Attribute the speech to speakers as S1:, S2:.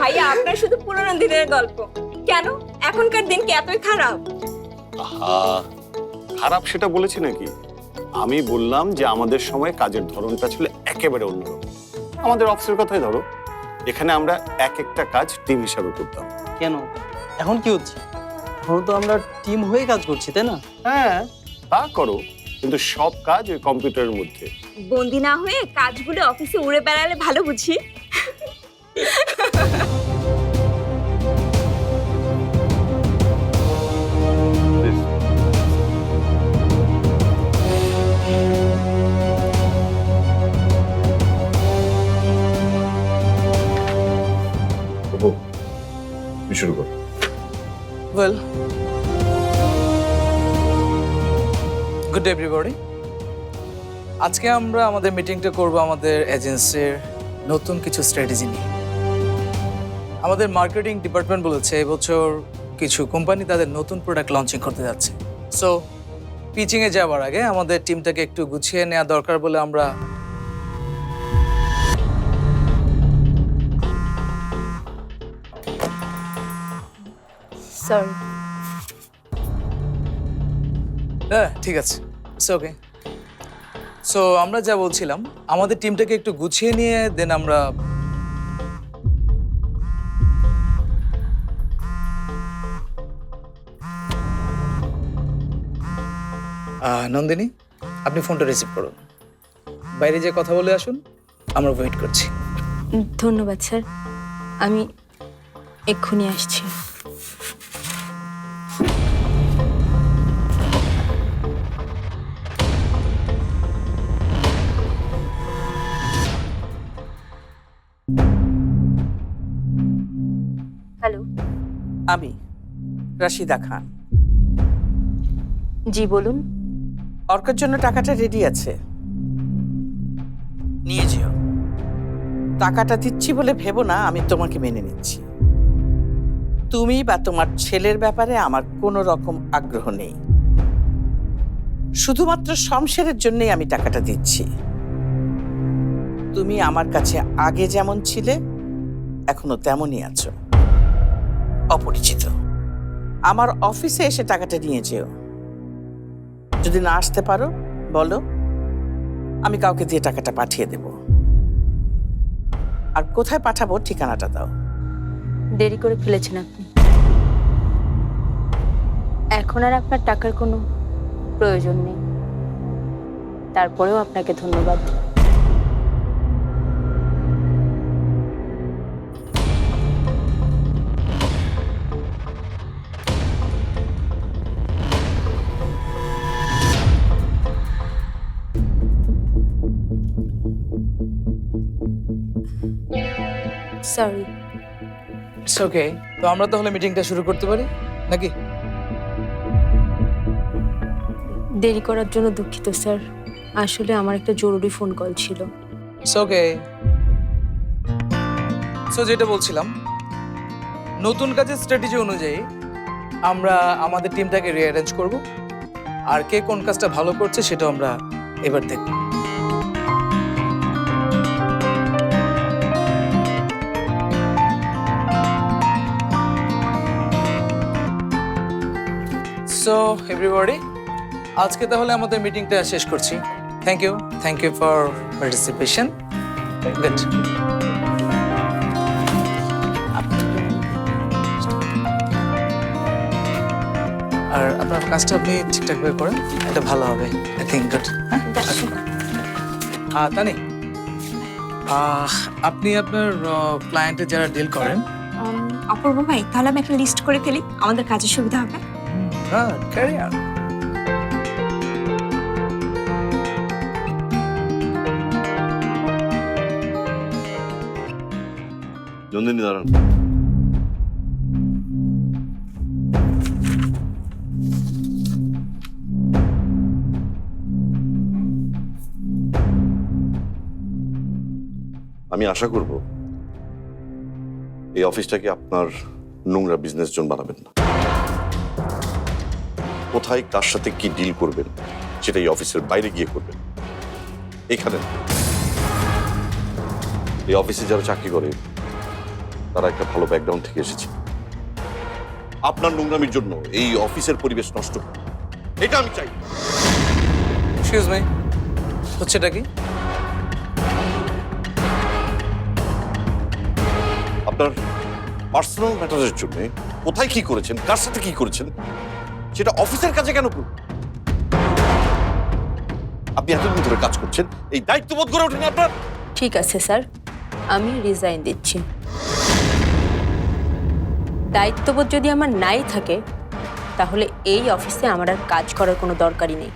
S1: ভাইয়া আপনার শুধু পুরোনো দিনের গল্প। কেন? এখনকার দিন কি এতই খারাপ?
S2: আহা খারাপ সেটা বলেছি নাকি? আমি বললাম যে আমাদের সময় কাজের ধরনটা ছিল একেবারে অন্যরকম। আমাদের অফিসের কথাই ধরো এখানে আমরা এক একটা কাজ টিম হিসাবে করতাম।
S3: কেন? এখন কি হচ্ছে? এখন তো আমরা টিম হয়ে কাজ করছি তাই না?
S2: হ্যাঁ তা করো কিন্তু সব কাজ ওই কম্পিউটারের মধ্যে।
S1: বন্দি না হয়ে কাজগুলো অফিসে উড়ে বেড়ালে ভালো বুঝি?
S2: শুরু কর।
S4: ওয়েল গুড ডে এভরিবডি আজকে আমরা আমাদের মিটিংটা করব আমাদের এজেন্সির নতুন কিছু স্ট্র্যাটেজি নিয়ে। আমাদের মার্কেটিং ডিপার্টমেন্ট বলেছে এবছর কিছু কোম্পানি তাদের নতুন প্রোডাক্ট লঞ্চিং করতে যাচ্ছে। সো পিচিংয়ে যাওয়ার আগে আমাদের টিমটাকে একটু গুছিয়ে নেওয়া দরকার বলে আমরা
S1: সরি
S4: হ্যাঁ ঠিক আছে। ওকে সো আমরা যা বলছিলাম আমাদের টিমটাকে একটু গুছিয়ে নিয়ে দেন আমরা নন্দিনী আপনি ফোনটা রিসিভ করুন। বাইরে যে কথা বলে আসুন আমরা ওয়েট করছি।
S1: ধন্যবাদ স্যার। আমি এক্ষুনি আসছি। হ্যালো।
S5: আমি রাশিদা খান।
S1: জি বলুন।
S5: অর্কের জন্য টাকাটা রেডি আছে। নিয়ে যেও। টাকাটা দিচ্ছি বলে ভেবো না আমি তোমাকে মেনে নিচ্ছি। তুমি বা তোমার ছেলের ব্যাপারে আমার কোনো রকম আগ্রহ নেই। শুধুমাত্র শমশেরের জন্যই আমি টাকাটা দিচ্ছি। তুমি আমার কাছে আগে যেমন ছিলে, এখনও তেমনই আছো। অপরিচিত। আমার অফিসে এসে টাকাটা নিয়ে যেও। যদি না আসতে পারো, বলো, আমি কাউকে দিয়ে টাকাটা পাঠিয়ে দেব। আর কোথায় পাঠাবো ঠিকানাটা দাও।
S1: দেরি করে ফেলেছেন আপনি। এখন আর আপনার টাকার কোনো প্রয়োজন নেই। তারপরেও আপনাকে ধন্যবাদ। সরি
S4: ওকে তো আমরা তাহলে মিটিংটা শুরু করতে পারি? নাকি?
S1: দেরি করার জন্য দুঃখিত স্যার। আসলে আমার একটা জরুরি ফোন কল ছিল।
S4: ওকে সো যেটা বলছিলাম নতুন কাজের স্ট্র্যাটেজি অনুযায়ী আমরা আমাদের টিমটাকে রিঅ্যারেঞ্জ করব। আর কে কোন কাজটা ভালো করছে সেটা আমরা এবার দেখব। সো এভরিবডি আজকে তাহলে আমাদের মিটিংটা শেষ করছি। Thank you thank you for participation good আর আপনার কাজটা আপনি ঠিকঠাকভাবে করেন এটা ভালো হবে আই থিঙ্ক গুড হ্যাঁ? তানি আপনি আপনার ক্লায়েন্টের যারা ডিল করেন।
S1: অপূর্ব ভাই তাহলে আমি একটা লিস্ট করে ফেলি আমাদের কাজের সুবিধা হবে।
S4: হ্যাঁ ক্যারি অন
S2: নন্দিনী দাঁড়ান
S6: আমি আশা করব এই অফিসটাকে আপনার নোংরা বিজনেস জোন বানাবেন না কোথায় কার সাথে কি ডিল করবেন সেটা এই অফিসের বাইরে গিয়ে করবেন এখানে এই অফিসে যারা চাকরি করে তারা একটা ভালো ব্যাকগ্রাউন্ড থেকে এসেছে আপনার নোংরামির জন্য এই অফিসের পরিবেশ নষ্ট। এটা আমি চাই।
S4: এক্সকিউজ মি হচ্ছেটা কি
S6: আপনার পার্সোনাল ম্যাটারের জন্য কোথায় কি করেছেন কার সাথে কি করেছেন সেটা অফিসের কাছে কেন করুন? আপনি এতদিন ধরে কাজ করছেন, এই দায়িত্ববোধ করে ওঠেনি আপনার?
S1: ঠিক আছে, স্যার। আমি রিজাইন দিচ্ছি। দায়িত্ববোধ যদি আমার নাই থাকে, তাহলে এই অফিসে আমার আর কাজ করার কোনো দরকারই নেই।